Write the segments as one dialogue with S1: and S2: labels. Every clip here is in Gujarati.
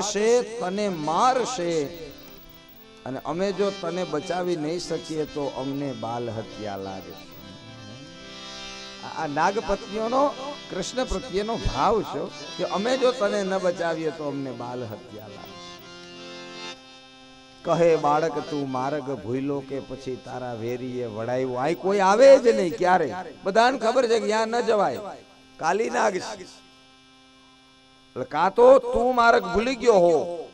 S1: છે તને મારશે. અને અમે જો તને બચાવી નહીં શકીએ તો અમને બાલ હત્યા લાગે આ નાગપત્નીઓનો કૃષ્ણ પ્રત્યેનો ભાવ છે કે અમે જો તને ન બચાવીએ તો અમને બાલ હત્યા લાગે કહે બાળક, તું માર્ગ ભૂલો કે પછી તારા વેરીએ વડાયું આ કોઈ આવે જ નહીં ક્યારે. બધાને ખબર છે કે ત્યાં ન જવાય. કાલી નાગ એટલે કાં તો તું માર્ગ ભૂલી ગયો હો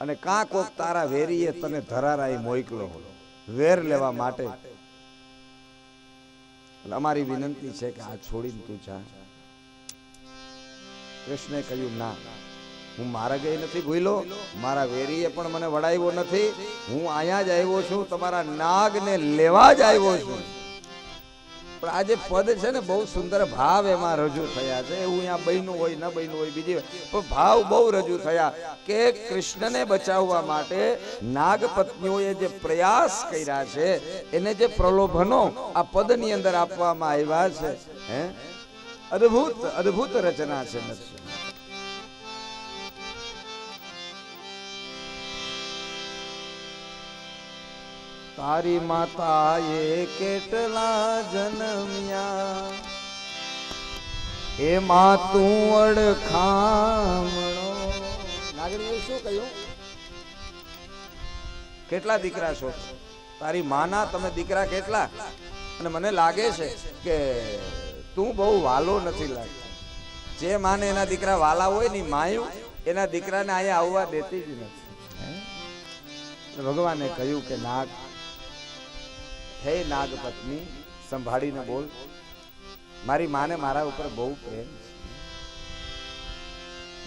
S1: અને કાં કોક તારા વેરીએ તને ધરારાઈ મોકલો હો. વેર લેવા માટે. એટલે અમારી વિનંતી છે કે આ છોડીને તું જા. કૃષ્ણે કહ્યું, ના, હું મારા ગઈ નથી ભૂલો મારા વેરીએ પણ મને વડાવ્યો નથી. હું અહીંયા જ આવ્યો છું. તમારા નાગને લેવા જ આવ્યો છું. પણ આ જે પદ છે ને, બહુ સુંદર ભાવ એમાં રજૂ થયા છે. એવું અહીંયા બહેનું હોય, ન બહેનું હોય, બીજી. પણ ભાવ બહુ રજૂ થયા કે કૃષ્ણને બચાવવા માટે નાગપત્નીઓએ જે પ્રયાસ કર્યા છે, એને જે પ્રલોભનો આ પદની અંદર આપવામાં આવ્યા છે. હે? અદ્ભુત અદ્ભુત રચના છે તારી માતાએ કેટલા જન્મ્યા? એમાં તું અડખામણો. નાગરીએ શું કહ્યું? કેટલા દીકરા છો? તારી માના તમે દીકરા કેટલા? અને મને લાગે છે કે તું બહુ વાલો નથી લાગતો. જે માને એના દીકરા વાલા હોય ને માયું, એના દીકરાને અહીંયા આવવા દેતી જ નથી. ભગવાને કહ્યું કે, નાગ હે નાગ પત્ની સંભાળીને બોલ. મારી માને મારા ઉપર બહુ પ્રેમ છે.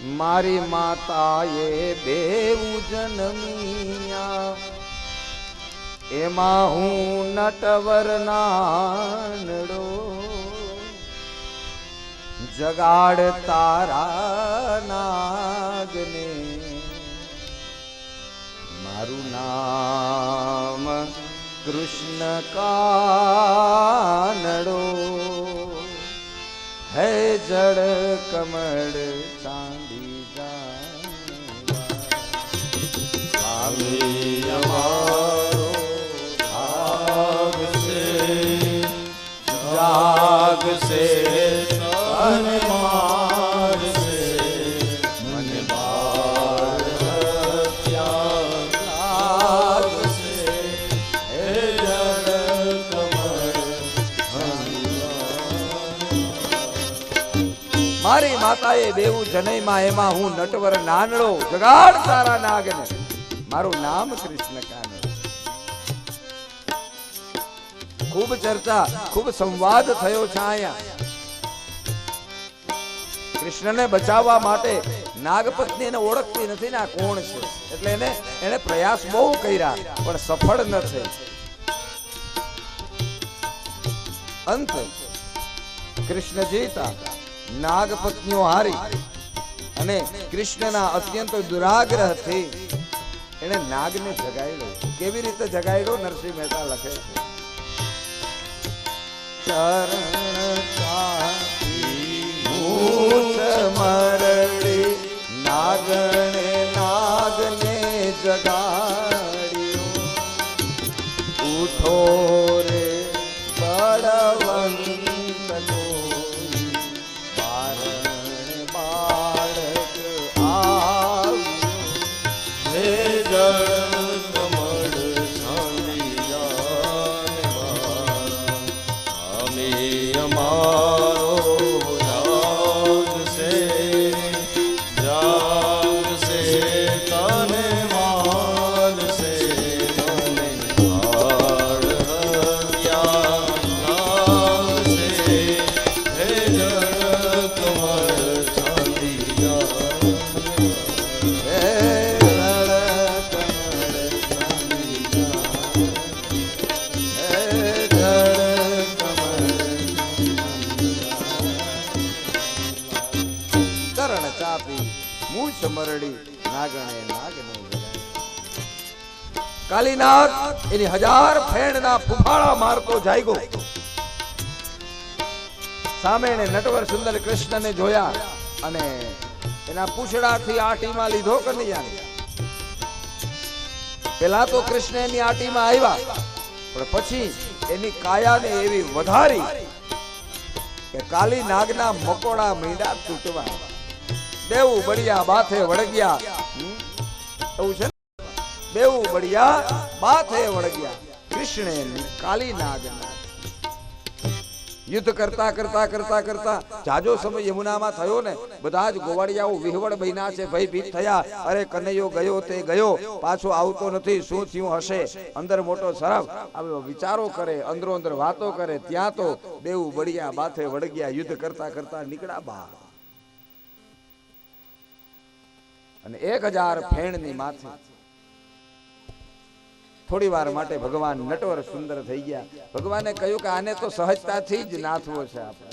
S1: મારી માતાએ બેવું જન્મિયા. એમાં હું નટવર નાનડો. જગાડ તારા નાગને કૃષ્ણ કાનડો. હે જડ કમળ ચાંદી સ્વામી અમારો ભાગ મારી માતાએ દેવું જનૈમાં, એમાં હું નટવર નાનડો જગાડ તારા નાગને. મારું નામ કૃષ્ણ કાને ખૂબ ચર્ચા, ખૂબ સંવાદ થયો છે અહીંયા. કૃષ્ણને બચાવવા માટે નાગપત્ની એને ઓળખતી નથી ને આ કોણ છે? એટલે એને એને પ્રયાસ બહુ કર્યા, પણ સફળ ન થઈ. અંત, કૃષ્ણ જીતા નાગપત્નીઓ હારી અને કૃષ્ણના અત્યંત દુરાગ્રહથી એને નાગને જગાડ્યો કેવી રીતે જગાડ્યો નરસિંહ મહેતા લખે છે. ચરણ મરડી જગાડ્યો. કાલીનાથ એની હજાર ફેણના ફુફાળા મારતો જાયગો સામે નટવર સુંદર કૃષ્ણને જોયા અને એના પૂછડાથી આટીમાં લીધો કનૈયાને. પેલા તો કૃષ્ણ એની આટીમાં આવ્યા, પણ પછી એની કાયાને એવી વધારી કે કાલી નાગના મકોડા મીંડા તૂટવા બેવું બળિયા બાથે વળગ્યા. એવું છે બેવું બળિયા બાથે વળગ્યા. કૃષ્ણે કાલી નાગ યુદ્ધ કરતા કરતા કરતા કરતા જાજો સમય યમુનામાં થયો ને, બધા જ ગોવાળિયાઓ વિહવળ બન્યા છે, ભયભીત થયા. અરે કનૈયો ગયો તે ગયો, પાછો આવતો નથી, શું થયું હશે? અંદર મોટો સરફ, આવે વિચારો કરે, અંદરો અંદર વાતો કરે, ત્યાં તો બેવું બળિયા બાથે વળગ્યા, યુદ્ધ કરતા કરતા નીકળ્યા બહાર. અને એક હજાર ફેણની માથે. થોડી વાર માટે ભગવાન નટવર સુંદર થઈ ગયા. ભગવાને કહ્યું કે આને તો સહજતાથી જ નાથવો છે આપણે.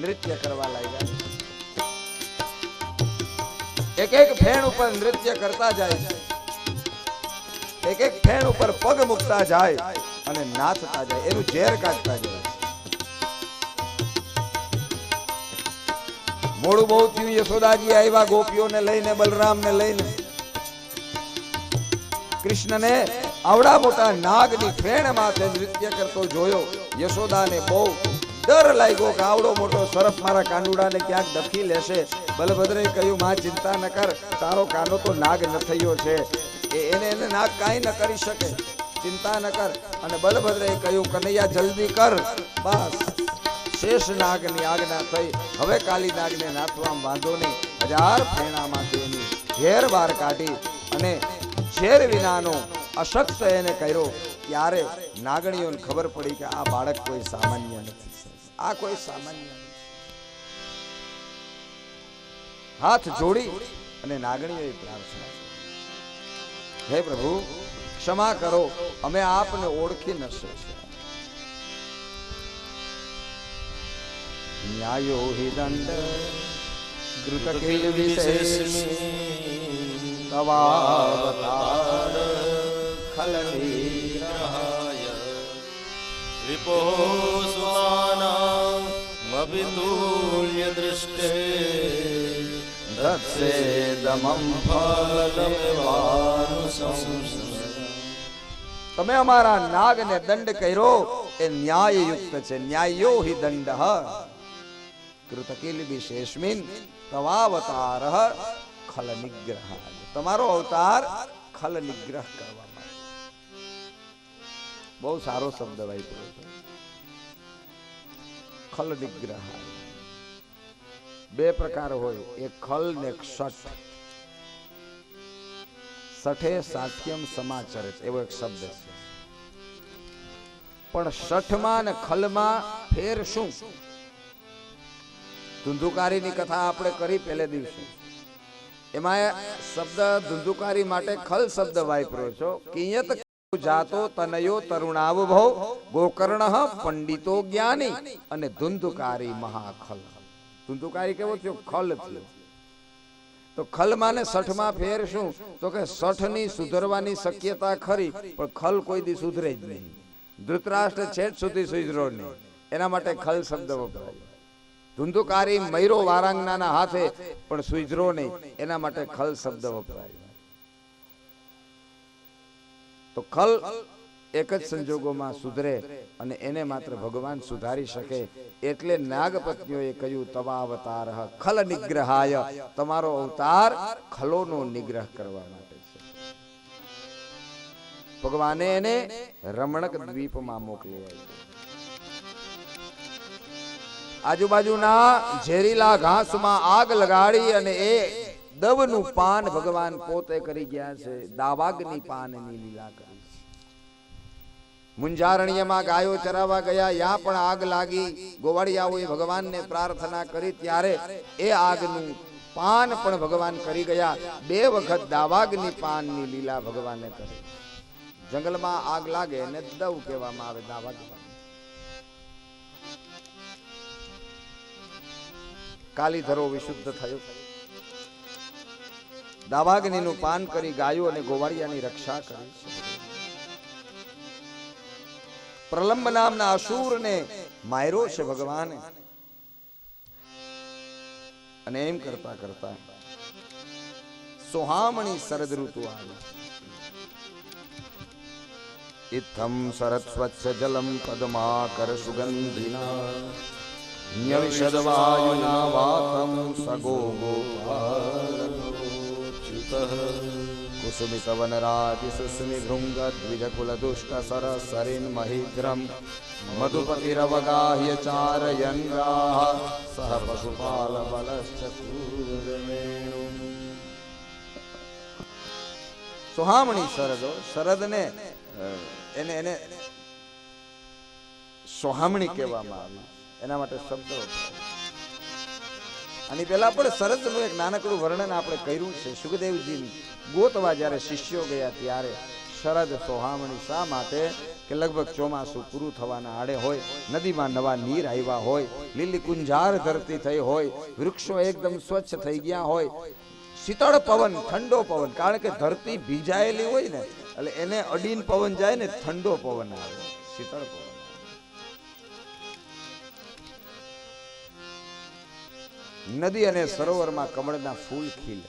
S1: નૃત્ય કરવા લાગ્યા એક એક ફેણ ઉપર નૃત્ય કરતા જાય છે. એક એક ફેણ ઉપર પગ મૂકતા જાય અને નાચતા જાય. એનું ઝેર કાઢતા જાય. મોડું બહુ થયું, યશોદાજી આવ્યા, ગોપીઓને લઈને, બલરામને લઈને. કૃષ્ણને આવડા મોટા નાગની ફેણ માથે નૃત્ય કરતો જોયો. યશોદાને બહુ ડર લાગ્યો કે આવડો મોટો સરફ મારા કાંડુડાને ક્યાંક દખી લેશે. બલભદ્રે કહ્યું, માં, ચિંતા ન કર, તારો કાનો તો નાગ ન થયો છે એને એને નાગ કાંઈ ન કરી શકે. ચિંતા ન કર. અને બલભદ્રે કહ્યું, કનૈયા, જલ્દી કર. બસ. શેષ નાગની આજ્ઞા થઈ. હવે કાલી નાગને નાથવામાં વાંધો નહીં. હજાર ફેણામાંથી એની ઝેર બહાર કાઢી અને ઝેર વિનાનો અશક્ત એને કર્યો. ત્યારે નાગણીઓને ખબર પડી કે આ બાળક કોઈ સામાન્ય નથી આ કોઈ સામાન્ય હાથ જોડી અને નાગણીઓએ પ્રાર્થના હે પ્રભુ, ક્ષમા કરો. અમે આપને ઓળખી ન શકીએ. ન્યાયો હિ દંડ કૃતકિલ વિશેષ તવાવતાર ખલનીરાય
S2: વિપો સુમાનામવિતુલ્ય દૃષ્ટે
S1: દત્સેદમં
S2: ફલમેવાનુસંસ
S1: તમે અમારા નાગને દંડ કર્યો એ ન્યાયયુક્ત છે. ન્યાયો હિ દંડ. કૃતકિલ વિશેષમિન તવાવતાર ખલ નિગ્રહ તમારો અવતાર ખલ નિગ્રહ કરવામાં બહુ સારો શબ્દ વાપર્યો છે ખલ નિગ્રહ બે પ્રકાર હોય એક ખલ ને શઠ સઠે સાઠ્યમ સમાચરિત એવો એક શબ્દ છે પણ સઠમાં ને ખલમાં ફેર શું ધુંધુકારીની કથા આપણે કરી પહેલે દિવસે. એમાં શબ્દ ધુંધુકારી માટે ખલ શબ્દ વાપર્યો છો. કિયત જાતો તનયો તરુણાવ ભવ, ગોકર્ણ પંડિતો જ્ઞાની અને ધુંધુકારી મહાખલ. ધુંધુકારી કેવો થયો? ખલ થયો. તો ખલ માને સઠમાં ફેર શું? તો કે સઠની સુધરવાની શક્યતા ખરી, પણ ખલ કોઈ દી સુધરે જ નહીં. ધૃતરાષ્ટ્ર છેટ સુધી સુધરો નહીં. એના માટે ખલ શબ્દ વપરાય. ધુંધુકારી મયરો વારાંગનાના હાથે પણ સુઈજરો નહીં. એના માટે ખલ શબ્દ વપરાય. તો ખલ એક જ સંજોગોમાં સુધરે અને એને માત્ર ભગવાન સુધારી શકે એટલે નાગપત્નીઓએ કહ્યું તવા અવતાર ખલ નિગ્રહાય. તમારો અવતાર ખલોનો નિગ્રહ કરવા માટે છે. ભગવાને એને રમણક દ્વીપમાં મોકલી આપ્યો. આજુબાજુના ઝેરીલા ઘાસમાં આગ લગાડી અને એ દવનું પાન ભગવાન પોતે કરી ગયા છે. દાવાગની પાનની લીલા કરી મુંજારણ્યમાં ગાયો ચરાવવા ગયા, યા પણ આગ લાગી. ગોવાળિયાઓએ ભગવાનને પ્રાર્થના કરી ત્યારે એ આગનું પાન પણ ભગવાન કરી ગયા. બે વખત દાવાગની પાનની લીલા ભગવાને કરી. જંગલમાં આગ લાગે ને દવ કહેવામાં આવે દાવાગ કાલીધરો વિશુદ્ધ થયો. દાવાગ્નિનું પાન કરી ગાયો અને ગોવાળિયાની રક્ષા કરી. પ્રલંબ નામના અસુરને માયરો છે ભગવાને. અને એમ કરતા કરતા સોહામણી શરદ ઋતુ આવી. ઇથમ શરદ સ્વચ્છ જલમ પદમાકર સુગંધિના. ન્યવિશદ वातं વાતમ સગો કુસુમિત વનરાજ સુસ્મિ सह पशुपालबलश्च બલશ્ચ સુહામણી શરદો શરદને એને એને સોહામણી કહેવામાં આવી એના માટે શબ્દ અને પેલા પણ શરદનું એક નાનકડું વર્ણન આપણે કર્યું છે. સુખદેવજી ગોતવા જ્યારે શિષ્યો ગયા ત્યારે શરદ સોહામણી શા માટે? કે લગભગ ચોમાસું પૂરું થવાના આડે હોય, નદીમાં નવા નીર આવ્યા હોય લીલી કુંજાર ધરતી થઈ હોય, વૃક્ષો એકદમ સ્વચ્છ થઈ ગયા હોય, શીતળ પવન, ઠંડો પવન, કારણ કે ધરતી ભીજાયેલી હોય ને, એટલે એને અડીન પવન જાય ને ઠંડો પવન આવે, શીતળ પવન. નદી અને સરોવરમાં કમળના ફૂલ ખીલે.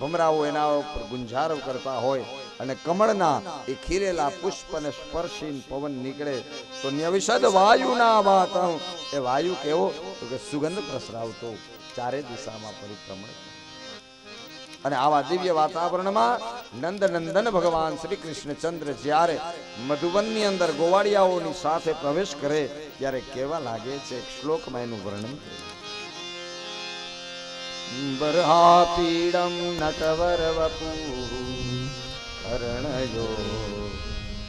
S1: ભમરાઓ એના ઉપર ગુંજારો કરતા હોય અને કમળના એ ખીરેલા પુષ્પને સ્પર્શીને પવન નીકળે, તો ન્યવિશદ વાયુના વાતમ. એ વાયુ કેવો? તો કે સુગંધ પ્રસરાવતો, ચારે દિશામાં પરિભ્રમણ. અને આવા દિવ્ય વાતાવરણમાં નંદ નંદન ભગવાન શ્રી કૃષ્ણચંદ્ર જ્યારે મધુવનની અંદર ગોવાળિયાઓની સાથે પ્રવેશ કરે, ત્યારે કેવા લાગે છે શ્લોકમાં એનું વર્ણન કર્યું बर्हापीडं नटवरवपुः। कर्णयो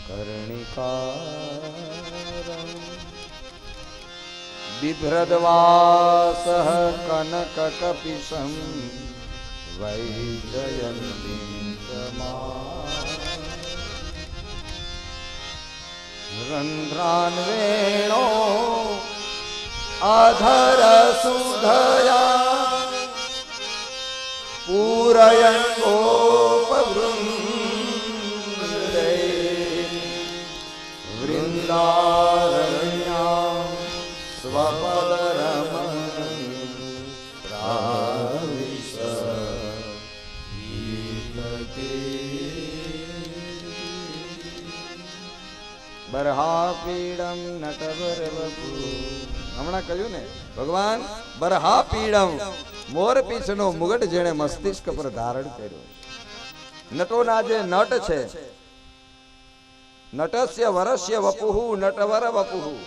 S1: कर्णिकार बिभ्रद्वासः कनककपिशं वैजयन् बीतमान्ध्रान्वणो अधरसुधया। પૂરયન વૃંદારણ્યા સ્વપદરમણ બરહાપીડમ નટવર વપુ હમણાં કહ્યું ને ભગવાન બરહાપીડમ મોર પીછનો મુગટ જેણે મસ્તિષ્ક પર ધારણ કર્યો. નટોના જે નટ છે. નટસ્ય વરસ્ય વપુહુ, નટવર વપુહુ.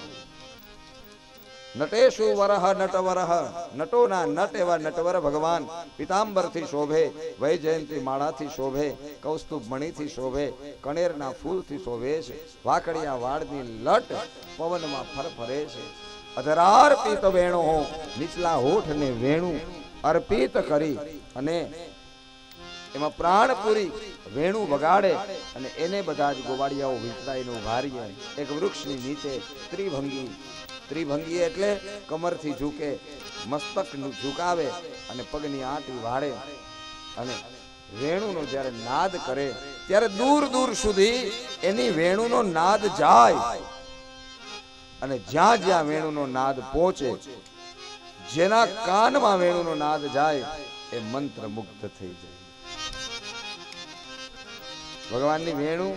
S1: નટેશુ વરહ, નટવરહ. નટોના નટ એવા નટવર ભગવાન પિતાંબરથી શોભે, વૈજયંતી માળાથી શોભે, કૌસ્તુભ મણીથી શોભે, કણેરના ફૂલથી શોભે છે. વાકડિયા વાળની લટ પવનમાં ફરફરે છે. અધરાર્પિત વેણો, નીચલા હોઠને વેણું અર્પિત કરી અને એમાં પ્રાણ પૂરી વેણું વગાડે અને એને બધા જ ગોવાળિયાઓ વિંતરાઈને ઉભારીએ એક વૃક્ષની નીચે ત્રિભંગી. ત્રિભંગી એટલે કમરથી ઝૂકે મસ્તક ઝુકાવે અને પગની આંટી વાળે અને વેણુનો જ્યારે નાદ કરે, ત્યારે દૂર દૂર સુધી એની વેણુનો નાદ જાય. અને જ્યાં જ્યાં વેણુનો નાદ પહોંચે જેના કાનમાં વેણુનો નાદ જાય, એ મંત્ર મુગ્ધ થઈ જાય. ભગવાનની વેણુ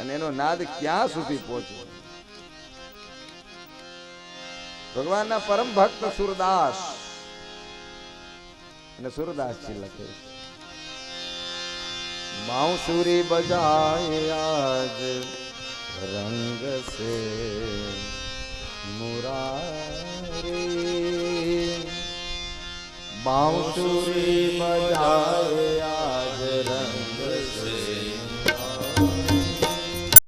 S1: અને એનો નાદ ક્યાં સુધી પહોંચે? ભગવાનના પરમ ભક્ત સુરદાસ. અને સુરદાસજી લખે માઉસુરી બજાય આજ રંગ સે મુરારી બાંસુરી બજાય